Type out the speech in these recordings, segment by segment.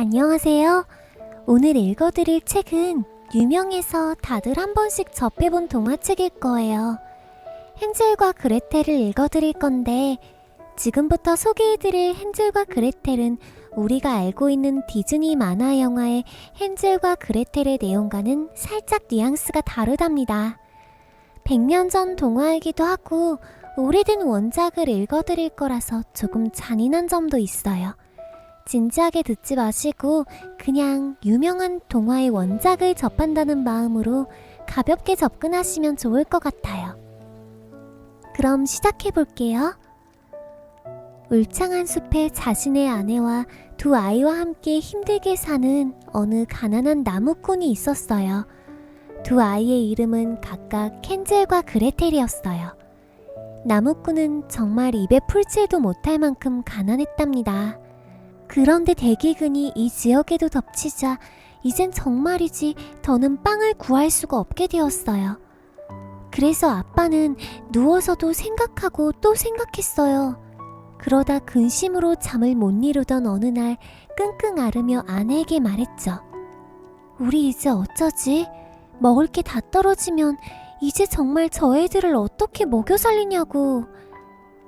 안녕하세요. 오늘 읽어드릴 책은 유명해서 다들 한 번씩 접해본 동화책일 거예요. 헨젤과 그레텔을 읽어드릴 건데, 지금부터 소개해드릴 헨젤과 그레텔은 우리가 알고 있는 디즈니 만화 영화의 헨젤과 그레텔의 내용과는 살짝 뉘앙스가 다르답니다. 100년 전 동화이기도 하고, 오래된 원작을 읽어드릴 거라서 조금 잔인한 점도 있어요. 진지하게 듣지 마시고 그냥 유명한 동화의 원작을 접한다는 마음으로 가볍게 접근하시면 좋을 것 같아요. 그럼 시작해 볼게요. 울창한 숲에 자신의 아내와 두 아이와 함께 힘들게 사는 어느 가난한 나무꾼이 있었어요. 두 아이의 이름은 각각 켄젤과 그레텔이었어요. 나무꾼은 정말 입에 풀칠도 못할 만큼 가난했답니다. 그런데 대기근이 이 지역에도 덮치자 이젠 정말이지 더는 빵을 구할 수가 없게 되었어요. 그래서 아빠는 누워서도 생각하고 또 생각했어요. 그러다 근심으로 잠을 못 이루던 어느 날 끙끙 앓으며 아내에게 말했죠. 우리 이제 어쩌지? 먹을 게 다 떨어지면 이제 정말 저 애들을 어떻게 먹여 살리냐고.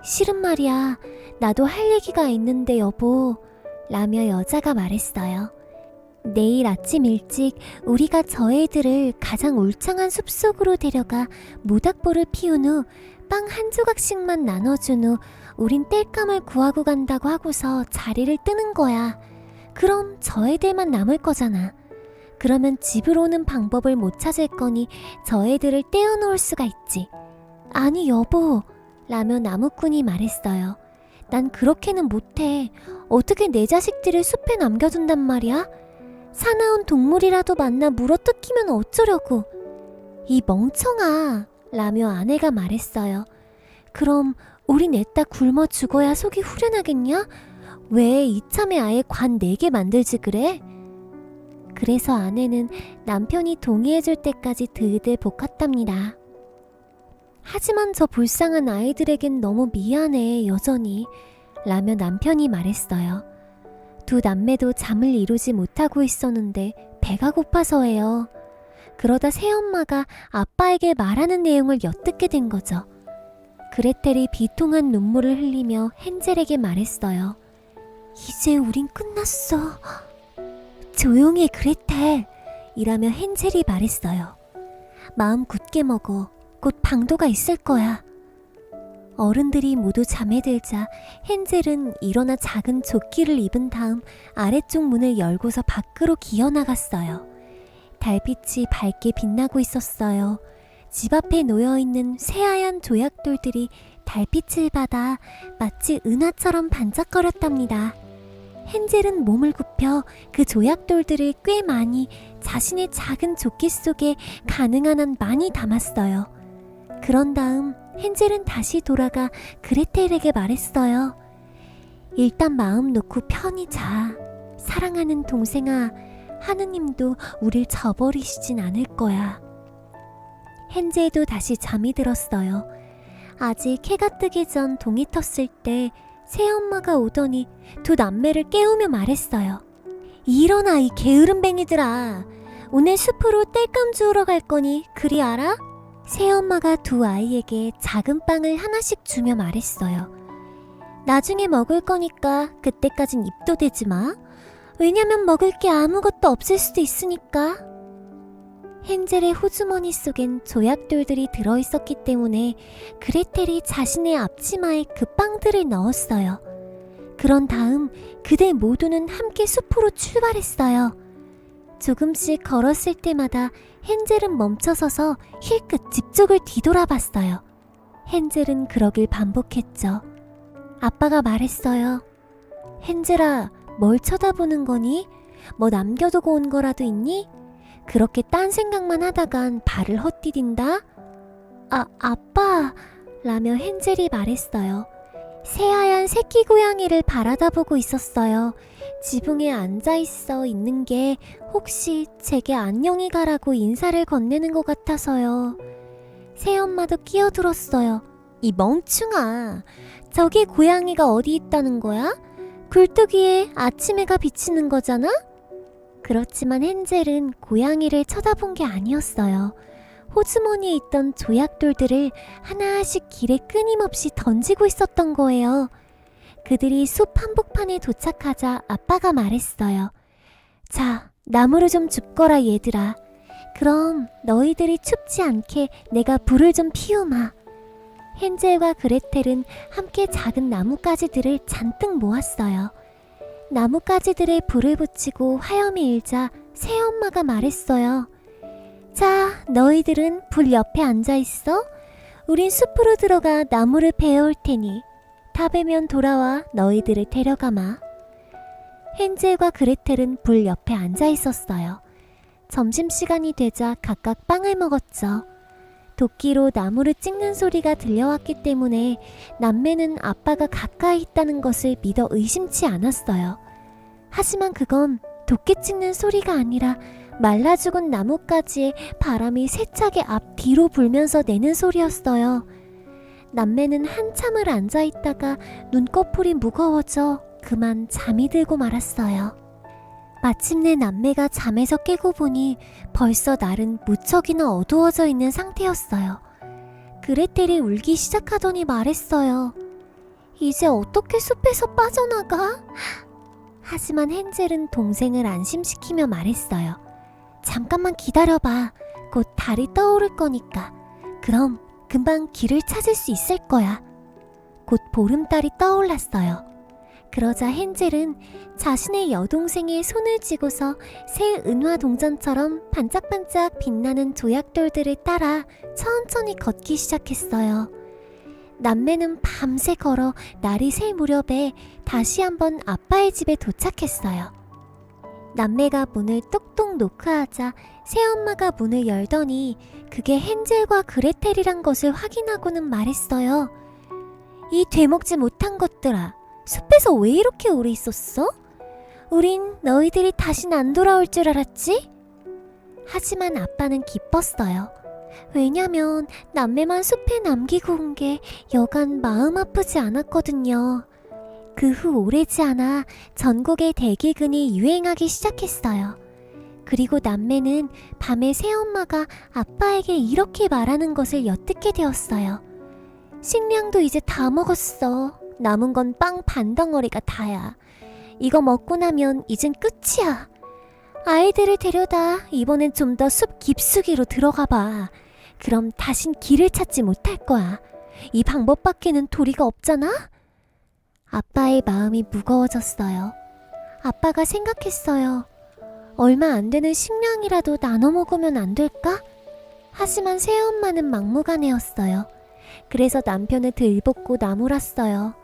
실은 말이야. 나도 할 얘기가 있는데 여보. 라며 여자가 말했어요. 내일 아침 일찍 우리가 저 애들을 가장 울창한 숲속으로 데려가 모닥불을 피운 후 빵 한 조각씩만 나눠준 후 우린 땔감을 구하고 간다고 하고서 자리를 뜨는 거야. 그럼 저 애들만 남을 거잖아. 그러면 집으로 오는 방법을 못 찾을 거니 저 애들을 떼어놓을 수가 있지. 아니 여보, 라며 나무꾼이 말했어요. 난 그렇게는 못해. 어떻게 내 자식들을 숲에 남겨둔단 말이야? 사나운 동물이라도 만나 물어뜯기면 어쩌려고. 이 멍청아, 라며 아내가 말했어요. 그럼 우리 냈다 굶어 죽어야 속이 후련하겠냐? 왜 이참에 아예 관네개 만들지 그래? 그래서 아내는 남편이 동의해줄 때까지 드들 볶았답니다. 하지만 저 불쌍한 아이들에겐 너무 미안해, 여전히. 라며 남편이 말했어요. 두 남매도 잠을 이루지 못하고 있었는데 배가 고파서예요. 그러다 새엄마가 아빠에게 말하는 내용을 엿듣게 된 거죠. 그레텔이 비통한 눈물을 흘리며 헨젤에게 말했어요. 이제 우린 끝났어. 조용히 해, 그레텔. 이라며 헨젤이 말했어요. 마음 굳게 먹어. 곧 방도가 있을 거야. 어른들이 모두 잠에 들자 헨젤은 일어나 작은 조끼를 입은 다음 아래쪽 문을 열고서 밖으로 기어 나갔어요. 달빛이 밝게 빛나고 있었어요. 집 앞에 놓여 있는 새하얀 조약돌들이 달빛을 받아 마치 은하처럼 반짝거렸답니다. 헨젤은 몸을 굽혀 그 조약돌들을 꽤 많이 자신의 작은 조끼 속에 가능한 한 많이 담았어요. 그런 다음 헨젤은 다시 돌아가 그레텔에게 말했어요. 일단 마음 놓고 편히 자. 사랑하는 동생아, 하느님도 우릴 저버리시진 않을 거야. 헨젤도 다시 잠이 들었어요. 아직 해가 뜨기 전 동이 텄을 때 새엄마가 오더니 두 남매를 깨우며 말했어요. 일어나 이 게으름뱅이들아. 오늘 숲으로 땔감 주우러 갈 거니 그리 알아? 새엄마가 두 아이에게 작은 빵을 하나씩 주며 말했어요. 나중에 먹을 거니까 그때까진 입도 대지 마. 왜냐면 먹을 게 아무것도 없을 수도 있으니까. 헨젤의 호주머니 속엔 조약돌들이 들어있었기 때문에 그레텔이 자신의 앞치마에 그 빵들을 넣었어요. 그런 다음 그들 모두는 함께 숲으로 출발했어요. 조금씩 걸었을 때마다 헨젤은 멈춰서서 힐끗 집 쪽을 뒤돌아봤어요. 헨젤은 그러길 반복했죠. 아빠가 말했어요. 헨젤아, 뭘 쳐다보는 거니? 뭐 남겨두고 온 거라도 있니? 그렇게 딴 생각만 하다간 발을 헛디딘다? 아, 아빠! 라며 헨젤이 말했어요. 새하얀 새끼 고양이를 바라다 보고 있었어요. 지붕에 앉아 있어 있는 게 혹시 제게 안녕히 가라고 인사를 건네는 것 같아서요. 새엄마도 끼어들었어요. 이 멍충아. 저기 고양이가 어디 있다는 거야? 굴뚝위에 아침 해가 비치는 거잖아? 그렇지만 헨젤은 고양이를 쳐다본 게 아니었어요. 호주머니에 있던 조약돌들을 하나씩 길에 끊임없이 던지고 있었던 거예요. 그들이 숲 한복판에 도착하자 아빠가 말했어요. 자, 나무를 좀 줍거라 얘들아. 그럼 너희들이 춥지 않게 내가 불을 좀 피우마. 헨젤과 그레텔은 함께 작은 나뭇가지들을 잔뜩 모았어요. 나뭇가지들에 불을 붙이고 화염이 일자 새엄마가 말했어요. 자, 너희들은 불 옆에 앉아 있어. 우린 숲으로 들어가 나무를 베어올 테니 다 베면 돌아와 너희들을 데려가마. 헨젤과 그레텔은 불 옆에 앉아 있었어요. 점심시간이 되자 각각 빵을 먹었죠. 도끼로 나무를 찍는 소리가 들려왔기 때문에 남매는 아빠가 가까이 있다는 것을 믿어 의심치 않았어요. 하지만 그건 도끼 찍는 소리가 아니라 말라 죽은 나뭇가지에 바람이 세차게 앞뒤로 불면서 내는 소리였어요. 남매는 한참을 앉아 있다가 눈꺼풀이 무거워져 그만 잠이 들고 말았어요. 마침내 남매가 잠에서 깨고 보니 벌써 날은 무척이나 어두워져 있는 상태였어요. 그레텔이 울기 시작하더니 말했어요. 이제 어떻게 숲에서 빠져나가? 하지만 헨젤은 동생을 안심시키며 말했어요. 잠깐만 기다려봐. 곧 달이 떠오를 거니까. 그럼 금방 길을 찾을 수 있을 거야. 곧 보름달이 떠올랐어요. 그러자 헨젤은 자신의 여동생의 손을 쥐고서 새 은화 동전처럼 반짝반짝 빛나는 조약돌들을 따라 천천히 걷기 시작했어요. 남매는 밤새 걸어 날이 새 무렵에 다시 한번 아빠의 집에 도착했어요. 남매가 문을 똑똑 노크하자 새엄마가 문을 열더니 그게 헨젤과 그레텔이란 것을 확인하고는 말했어요. 이 되먹지 못한 것들아, 숲에서 왜 이렇게 오래 있었어? 우린 너희들이 다신 안 돌아올 줄 알았지? 하지만 아빠는 기뻤어요. 왜냐면 남매만 숲에 남기고 온 게 여간 마음 아프지 않았거든요. 그 후 오래지 않아 전국의 대기근이 유행하기 시작했어요. 그리고 남매는 밤에 새엄마가 아빠에게 이렇게 말하는 것을 엿듣게 되었어요. 식량도 이제 다 먹었어. 남은 건 빵 반 덩어리가 다야. 이거 먹고 나면 이젠 끝이야. 아이들을 데려다 이번엔 좀 더 숲 깊숙이로 들어가 봐. 그럼 다신 길을 찾지 못할 거야. 이 방법밖에는 도리가 없잖아? 아빠의 마음이 무거워졌어요. 아빠가 생각했어요. 얼마 안 되는 식량이라도 나눠 먹으면 안 될까? 하지만 새엄마는 막무가내였어요. 그래서 남편을 들볶고 나무랐어요.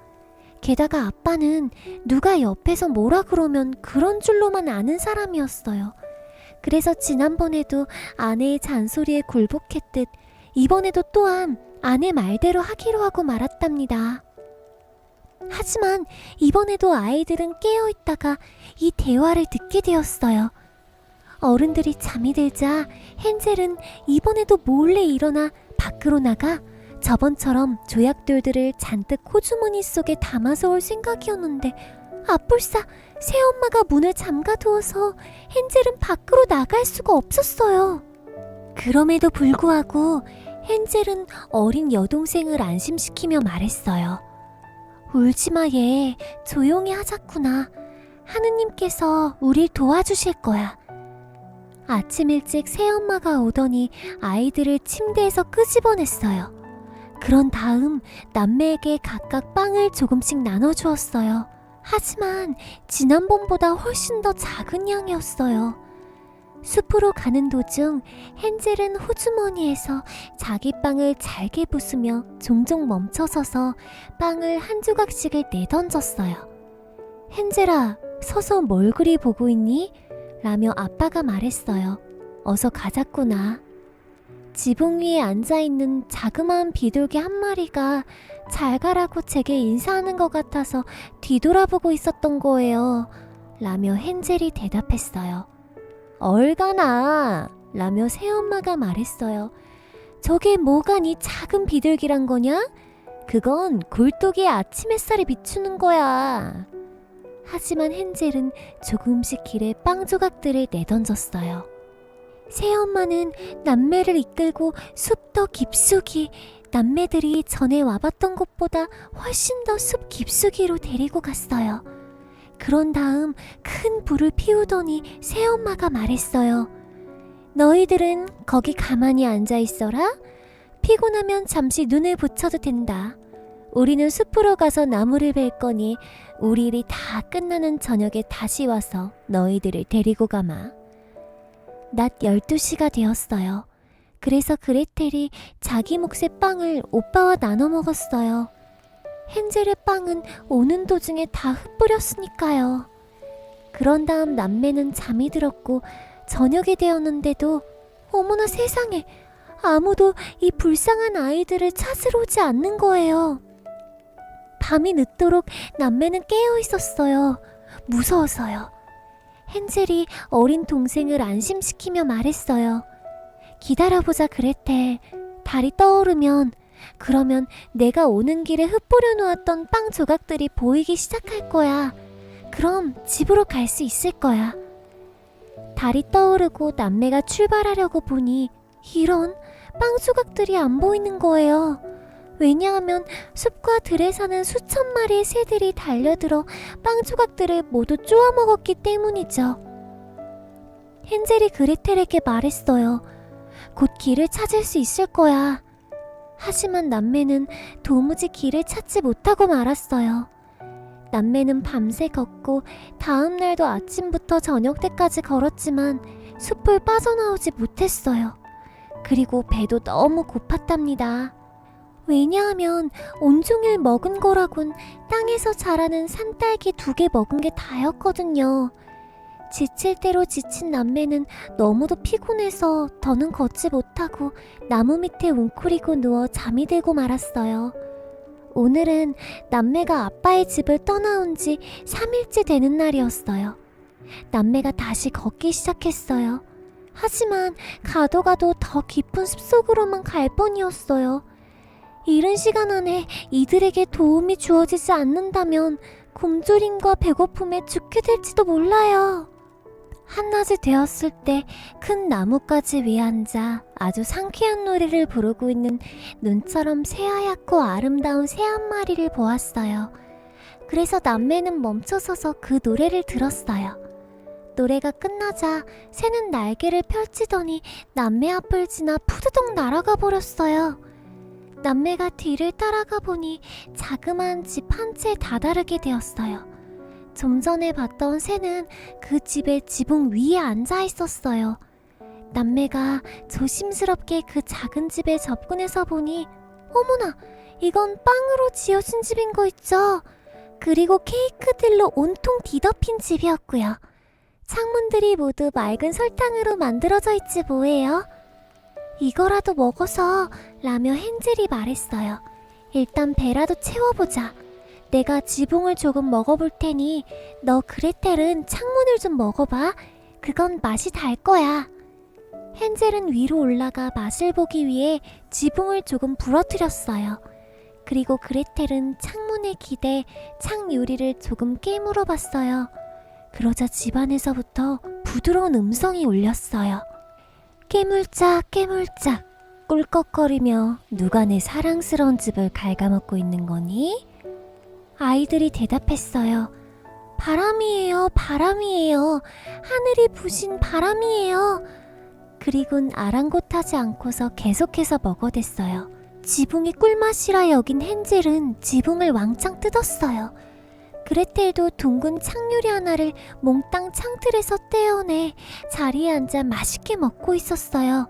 게다가 아빠는 누가 옆에서 뭐라 그러면 그런 줄로만 아는 사람이었어요. 그래서 지난번에도 아내의 잔소리에 굴복했듯 이번에도 또한 아내 말대로 하기로 하고 말았답니다. 하지만 이번에도 아이들은 깨어 있다가 이 대화를 듣게 되었어요. 어른들이 잠이 들자 헨젤은 이번에도 몰래 일어나 밖으로 나가 저번처럼 조약돌들을 잔뜩 호주머니 속에 담아서 올 생각이었는데 아뿔싸 새엄마가 문을 잠가두어서 헨젤은 밖으로 나갈 수가 없었어요. 그럼에도 불구하고 헨젤은 어린 여동생을 안심시키며 말했어요. 울지마 얘 조용히 하자꾸나 하느님께서 우릴 도와주실 거야. 아침 일찍 새엄마가 오더니 아이들을 침대에서 끄집어냈어요. 그런 다음 남매에게 각각 빵을 조금씩 나눠주었어요. 하지만 지난번보다 훨씬 더 작은 양이었어요. 숲으로 가는 도중 헨젤은 호주머니에서 자기 빵을 잘게 부수며 종종 멈춰서서 빵을 한 조각씩을 내던졌어요. 헨젤아, 서서 뭘 그리 보고 있니? 라며 아빠가 말했어요. 어서 가자꾸나. 지붕 위에 앉아있는 자그마한 비둘기 한 마리가 잘 가라고 제게 인사하는 것 같아서 뒤돌아보고 있었던 거예요. 라며 헨젤이 대답했어요. 얼가나! 라며 새엄마가 말했어요. 저게 뭐가 니 작은 비둘기란 거냐? 그건 굴뚝에 아침 햇살이 비추는 거야. 하지만 헨젤은 조금씩 길에 빵 조각들을 내던졌어요. 새엄마는 남매를 이끌고 숲더 깊숙이 남매들이 전에 와봤던 곳보다 훨씬 더 숲 깊숙이로 데리고 갔어요. 그런 다음 큰 불을 피우더니 새엄마가 말했어요. 너희들은 거기 가만히 앉아 있어라. 피곤하면 잠시 눈을 붙여도 된다. 우리는 숲으로 가서 나무를 벨 거니 우리 일이 다 끝나는 저녁에 다시 와서 너희들을 데리고 가마. 낮 12시가 되었어요. 그래서 그레텔이 자기 몫의 빵을 오빠와 나눠 먹었어요. 헨젤의 빵은 오는 도중에 다 흩뿌렸으니까요. 그런 다음 남매는 잠이 들었고 저녁이 되었는데도 어머나 세상에 아무도 이 불쌍한 아이들을 찾으러 오지 않는 거예요. 밤이 늦도록 남매는 깨어 있었어요. 무서워서요. 헨젤이 어린 동생을 안심시키며 말했어요. 기다려보자 그레텔. 달이 떠오르면 그러면 내가 오는 길에 흩뿌려 놓았던 빵 조각들이 보이기 시작할 거야. 그럼 집으로 갈 수 있을 거야. 달이 떠오르고 남매가 출발하려고 보니 이런 빵 조각들이 안 보이는 거예요. 왜냐하면 숲과 들에 사는 수천 마리의 새들이 달려들어 빵 조각들을 모두 쪼아 먹었기 때문이죠. 헨젤이 그레텔에게 말했어요. 곧 길을 찾을 수 있을 거야. 하지만 남매는 도무지 길을 찾지 못하고 말았어요. 남매는 밤새 걷고 다음 날도 아침부터 저녁 때까지 걸었지만 숲을 빠져나오지 못했어요. 그리고 배도 너무 고팠답니다. 왜냐하면 온종일 먹은 거라곤 땅에서 자라는 산딸기 두 개 먹은 게 다였거든요. 지칠 대로 지친 남매는 너무도 피곤해서 더는 걷지 못하고 나무 밑에 웅크리고 누워 잠이 들고 말았어요. 오늘은 남매가 아빠의 집을 떠나온 지 3일째 되는 날이었어요. 남매가 다시 걷기 시작했어요. 하지만 가도 가도 더 깊은 숲속으로만 갈 뻔이었어요. 이른 시간 안에 이들에게 도움이 주어지지 않는다면 굶주림과 배고픔에 죽게 될지도 몰라요. 한낮이 되었을 때 큰 나뭇가지 위에 앉아 아주 상쾌한 노래를 부르고 있는 눈처럼 새하얗고 아름다운 새 한 마리를 보았어요. 그래서 남매는 멈춰서서 그 노래를 들었어요. 노래가 끝나자 새는 날개를 펼치더니 남매 앞을 지나 푸드덕 날아가 버렸어요. 남매가 뒤를 따라가 보니 자그마한 집 한 채에 다다르게 되었어요. 좀 전에 봤던 새는 그 집의 지붕 위에 앉아 있었어요. 남매가 조심스럽게 그 작은 집에 접근해서 보니 어머나 이건 빵으로 지어진 집인 거 있죠. 그리고 케이크들로 온통 뒤덮인 집이었고요. 창문들이 모두 맑은 설탕으로 만들어져 있지 뭐예요. 이거라도 먹어서 라며 헨젤이 말했어요. 일단 배라도 채워보자. 내가 지붕을 조금 먹어볼 테니 너 그레텔은 창문을 좀 먹어봐. 그건 맛이 달 거야. 헨젤은 위로 올라가 맛을 보기 위해 지붕을 조금 부러뜨렸어요. 그리고 그레텔은 창문에 기대 창 유리를 조금 깨물어 봤어요. 그러자 집안에서부터 부드러운 음성이 울렸어요. 깨물짝 깨물짝 꿀꺽거리며 누가 내 사랑스러운 집을 갉아먹고 있는 거니? 아이들이 대답했어요. 바람이에요, 바람이에요. 하늘이 부신 바람이에요. 그리곤 아랑곳하지 않고서 계속해서 먹어댔어요. 지붕이 꿀맛이라 여긴 헨젤은 지붕을 왕창 뜯었어요. 그레텔도 둥근 창유리 하나를 몽땅 창틀에서 떼어내 자리에 앉아 맛있게 먹고 있었어요.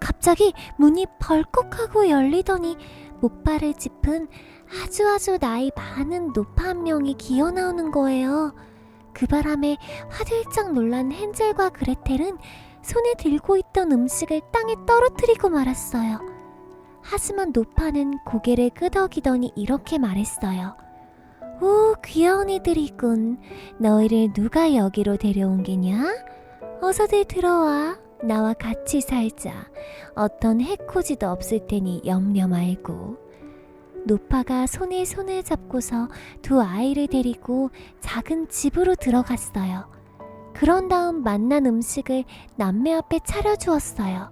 갑자기 문이 벌컥 하고 열리더니 목발을 짚은 아주 아주 나이 많은 노파 한 명이 기어 나오는 거예요. 그 바람에 화들짝 놀란 헨젤과 그레텔은 손에 들고 있던 음식을 땅에 떨어뜨리고 말았어요. 하지만 노파는 고개를 끄덕이더니 이렇게 말했어요. 오, 귀여운 이들이군. 너희를 누가 여기로 데려온 게냐? 어서들 들어와. 나와 같이 살자. 어떤 해코지도 없을 테니 염려 말고. 노파가 손에 손을 잡고서 두 아이를 데리고 작은 집으로 들어갔어요. 그런 다음 만난 음식을 남매 앞에 차려주었어요.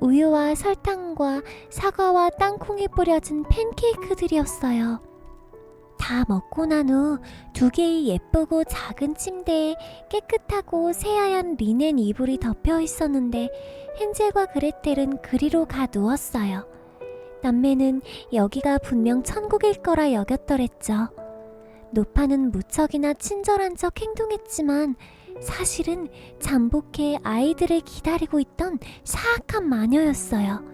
우유와 설탕과 사과와 땅콩이 뿌려진 팬케이크들이었어요. 다 먹고 난 후 두 개의 예쁘고 작은 침대에 깨끗하고 새하얀 리넨 이불이 덮여 있었는데 헨젤과 그레텔은 그리로 가 누웠어요. 남매는 여기가 분명 천국일 거라 여겼더랬죠. 노파는 무척이나 친절한 척 행동했지만 사실은 잠복해 아이들을 기다리고 있던 사악한 마녀였어요.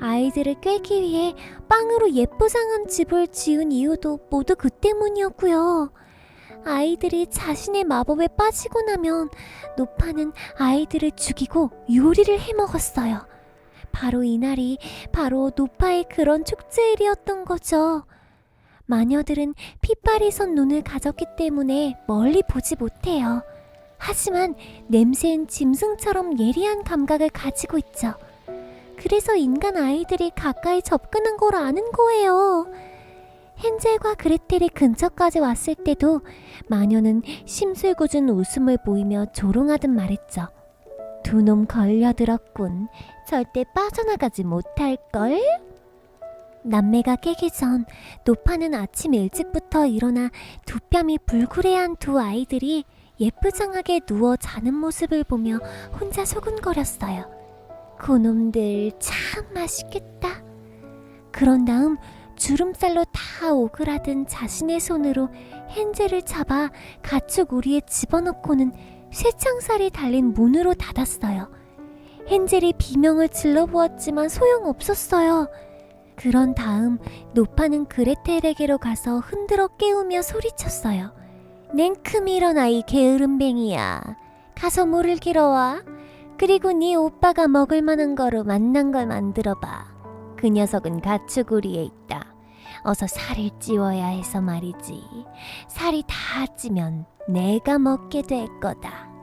아이들을 꿰기 위해 빵으로 예쁘장한 집을 지은 이유도 모두 그 때문이었고요. 아이들이 자신의 마법에 빠지고 나면 노파는 아이들을 죽이고 요리를 해 먹었어요. 바로 이날이 바로 노파의 그런 축제일이었던 거죠. 마녀들은 핏발이 선 눈을 가졌기 때문에 멀리 보지 못해요. 하지만 냄새엔 짐승처럼 예리한 감각을 가지고 있죠. 그래서 인간 아이들이 가까이 접근한 걸 아는 거예요. 헨젤과 그레텔이 근처까지 왔을 때도 마녀는 심술궂은 웃음을 보이며 조롱하듯 말했죠. 두 놈 걸려들었군. 절대 빠져나가지 못할걸? 남매가 깨기 전 노파는 아침 일찍부터 일어나 두 뺨이 불구레한 두 아이들이 예쁘장하게 누워 자는 모습을 보며 혼자 소근거렸어요. 그놈들 참 맛있겠다. 그런 다음 주름살로 다 오그라든 자신의 손으로 헨젤을 잡아 가축 우리에 집어넣고는 쇠창살이 달린 문으로 닫았어요. 헨젤이 비명을 질러보았지만 소용없었어요. 그런 다음 노파는 그레텔에게로 가서 흔들어 깨우며 소리쳤어요. 냉큼 일어나 이 게으름뱅이야. 가서 물을 길어와. 그리고 네 오빠가 먹을 만한 거로 만난 걸 만들어봐. 그 녀석은 가축우리에 있다. 어서 살을 찌워야 해서 말이지. 살이 다 찌면 내가 먹게 될 거다.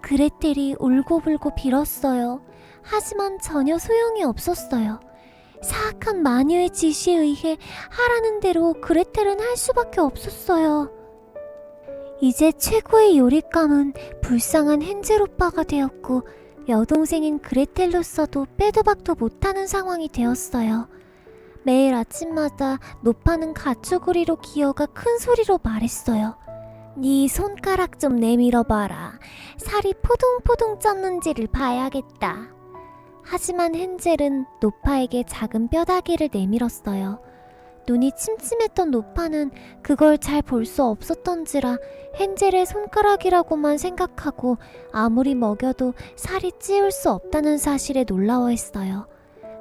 그레텔이 울고불고 빌었어요. 하지만 전혀 소용이 없었어요. 사악한 마녀의 지시에 의해 하라는 대로 그레텔은 할 수밖에 없었어요. 이제 최고의 요리감은 불쌍한 헨젤 오빠가 되었고 여동생인 그레텔로서도 빼도 박도 못하는 상황이 되었어요. 매일 아침마다 노파는 가축우리로 기어가 큰 소리로 말했어요. 네 손가락 좀 내밀어 봐라. 살이 포동포동 쪘는지를 봐야겠다. 하지만 헨젤은 노파에게 작은 뼈다귀를 내밀었어요. 눈이 침침했던 노파는 그걸 잘 볼 수 없었던지라 헨젤의 손가락이라고만 생각하고 아무리 먹여도 살이 찌울 수 없다는 사실에 놀라워했어요.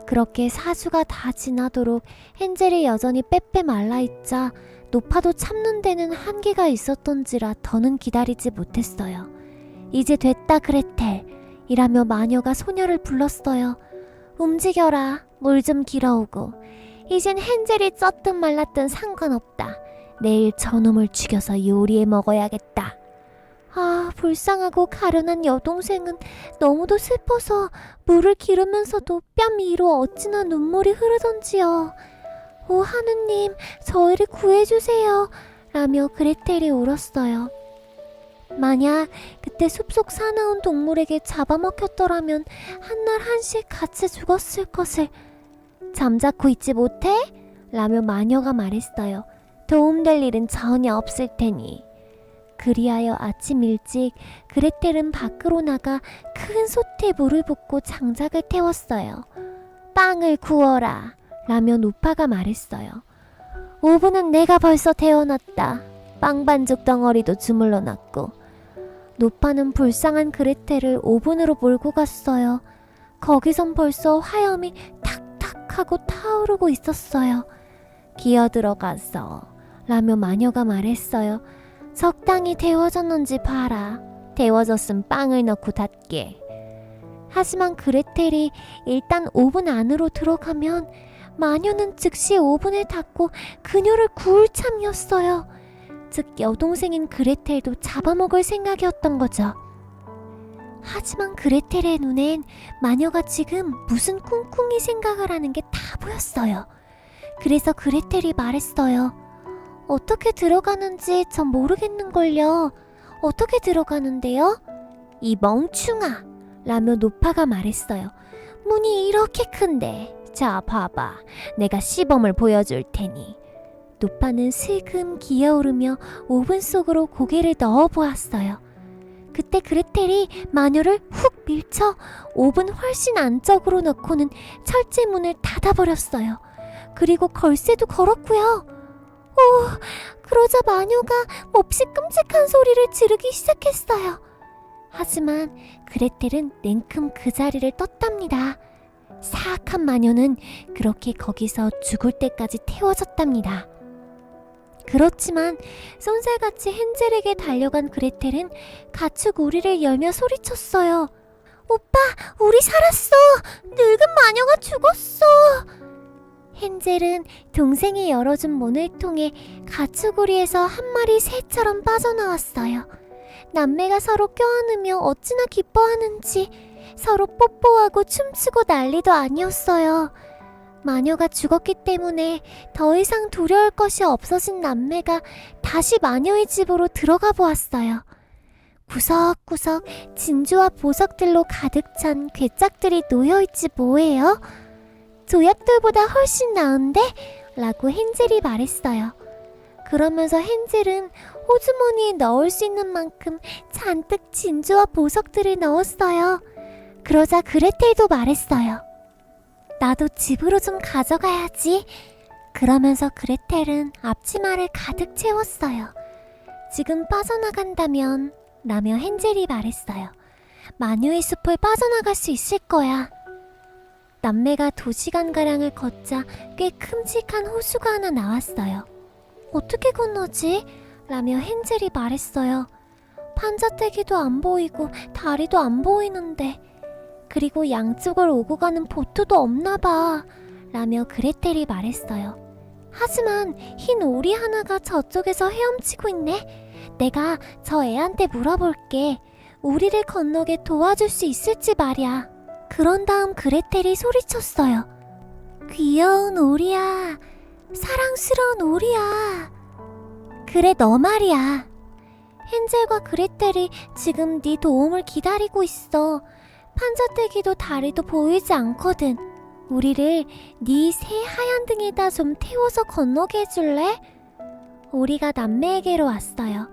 그렇게 사주가 다 지나도록 헨젤이 여전히 빼빼 말라있자 노파도 참는 데는 한계가 있었던지라 더는 기다리지 못했어요. 이제 됐다 그레텔 이라며 마녀가 소녀를 불렀어요. 움직여라 물 좀 길어오고 이젠 헨젤이 쪘든 말랐든 상관없다. 내일 저놈을 죽여서 요리해 먹어야겠다. 아, 불쌍하고 가련한 여동생은 너무도 슬퍼서 물을 기르면서도 뺨 위로 어찌나 눈물이 흐르던지요. 오, 하느님, 저희를 구해주세요. 라며 그레텔이 울었어요. 만약 그때 숲속 사나운 동물에게 잡아먹혔더라면 한날 한씩 같이 죽었을 것을 잠자코 있지 못해? 라며 마녀가 말했어요. 도움될 일은 전혀 없을 테니. 그리하여 아침 일찍 그레텔은 밖으로 나가 큰 솥에 물을 붓고 장작을 태웠어요. 빵을 구워라. 라며 노파가 말했어요. 오븐은 내가 벌써 태워놨다. 빵 반죽 덩어리도 주물러 놨고. 노파는 불쌍한 그레텔을 오븐으로 몰고 갔어요. 거기선 벌써 화염이 탁탁 하고 타오르고 있었어요. 기어 들어가서 라며 마녀가 말했어요. 적당히 데워졌는지 봐라. 데워졌음 빵을 넣고 닫게. 하지만 그레텔이 일단 오븐 안으로 들어가면 마녀는 즉시 오븐을 닫고 그녀를 구울 참이었어요. 즉 여동생인 그레텔도 잡아먹을 생각이었던 거죠. 하지만 그레텔의 눈엔 마녀가 지금 무슨 꿍꿍이 생각을 하는 게 다 보였어요. 그래서 그레텔이 말했어요. 어떻게 들어가는지 전 모르겠는걸요. 어떻게 들어가는데요? 이 멍충아! 라며 노파가 말했어요. 문이 이렇게 큰데. 자, 봐봐. 내가 시범을 보여줄 테니. 노파는 슬금 기어오르며 오븐 속으로 고개를 넣어 보았어요. 그때 그레텔이 마녀를 훅 밀쳐 오븐 훨씬 안쪽으로 넣고는 철제 문을 닫아버렸어요. 그리고 걸쇠도 걸었고요. 오, 그러자 마녀가 몹시 끔찍한 소리를 지르기 시작했어요. 하지만 그레텔은 냉큼 그 자리를 떴답니다. 사악한 마녀는 그렇게 거기서 죽을 때까지 태워졌답니다. 그렇지만 쏜살같이 헨젤에게 달려간 그레텔은 가축 우리를 열며 소리쳤어요. 오빠, 우리 살았어! 늙은 마녀가 죽었어! 헨젤은 동생이 열어준 문을 통해 가축우리에서 한 마리 새처럼 빠져나왔어요. 남매가 서로 껴안으며 어찌나 기뻐하는지 서로 뽀뽀하고 춤추고 난리도 아니었어요. 마녀가 죽었기 때문에 더 이상 두려울 것이 없어진 남매가 다시 마녀의 집으로 들어가 보았어요. 구석구석 진주와 보석들로 가득 찬 괴짝들이 놓여있지 뭐예요? 조약돌보다 훨씬 나은데? 라고 헨젤이 말했어요. 그러면서 헨젤은 호주머니에 넣을 수 있는 만큼 잔뜩 진주와 보석들을 넣었어요. 그러자 그레텔도 말했어요. 나도 집으로 좀 가져가야지. 그러면서 그레텔은 앞치마를 가득 채웠어요. 지금 빠져나간다면 라며 헨젤이 말했어요. 마녀의 숲을 빠져나갈 수 있을 거야. 남매가 두 시간가량을 걷자 꽤 큼직한 호수가 하나 나왔어요. 어떻게 건너지? 라며 헨젤이 말했어요. 판자떼기도 안 보이고 다리도 안 보이는데 그리고 양쪽을 오고 가는 보트도 없나 봐. 라며 그레텔이 말했어요. 하지만 흰 오리 하나가 저쪽에서 헤엄치고 있네. 내가 저 애한테 물어볼게. 우리를 건너게 도와줄 수 있을지 말이야. 그런 다음 그레텔이 소리쳤어요. 귀여운 오리야. 사랑스러운 오리야. 그래, 너 말이야. 헨젤과 그레텔이 지금 네 도움을 기다리고 있어. 판자떼기도 다리도 보이지 않거든. 우리를 네 새 하얀 등에다 좀 태워서 건너게 해줄래? 오리가 남매에게로 왔어요.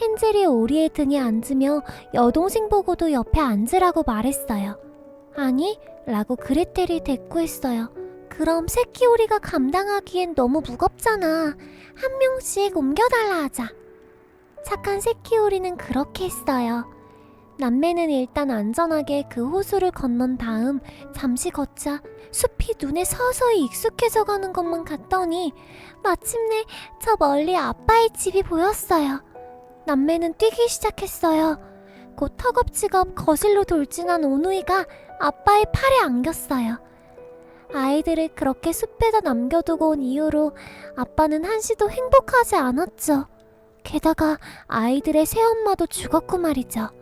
헨젤이 오리의 등에 앉으며 여동생 보고도 옆에 앉으라고 말했어요. 아니, 라고 그레텔이 대꾸했어요. 그럼 새끼 오리가 감당하기엔 너무 무겁잖아. 한 명씩 옮겨달라 하자. 착한 새끼 오리는 그렇게 했어요. 남매는 일단 안전하게 그 호수를 건넌 다음 잠시 걷자 숲이 눈에 서서히 익숙해져 가는 것만 같더니 마침내 저 멀리 아빠의 집이 보였어요. 남매는 뛰기 시작했어요. 곧 터겁지겁 거실로 돌진한 오누이가 아빠의 팔에 안겼어요. 아이들을 그렇게 숲에다 남겨두고 온 이후로 아빠는 한시도 행복하지 않았죠. 게다가 아이들의 새엄마도 죽었고 말이죠.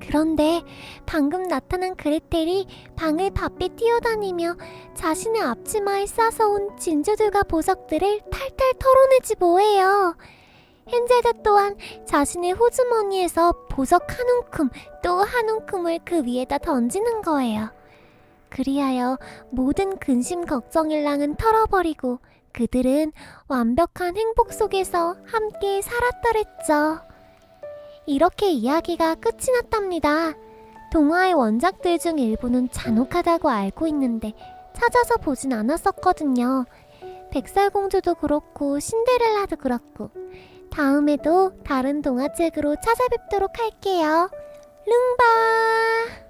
그런데 방금 나타난 그레텔이 방을 바삐 뛰어다니며 자신의 앞치마에 싸서 온 진주들과 보석들을 탈탈 털어내지 뭐예요. 헨젤도 또한 자신의 호주머니에서 보석 한 움큼 또 한 움큼을 그 위에다 던지는 거예요. 그리하여 모든 근심 걱정 일랑은 털어버리고 그들은 완벽한 행복 속에서 함께 살았더랬죠. 이렇게 이야기가 끝이 났답니다. 동화의 원작들 중 일부는 잔혹하다고 알고 있는데 찾아서 보진 않았었거든요. 백설공주도 그렇고 신데렐라도 그렇고 다음에도 다른 동화책으로 찾아뵙도록 할게요. 룽바!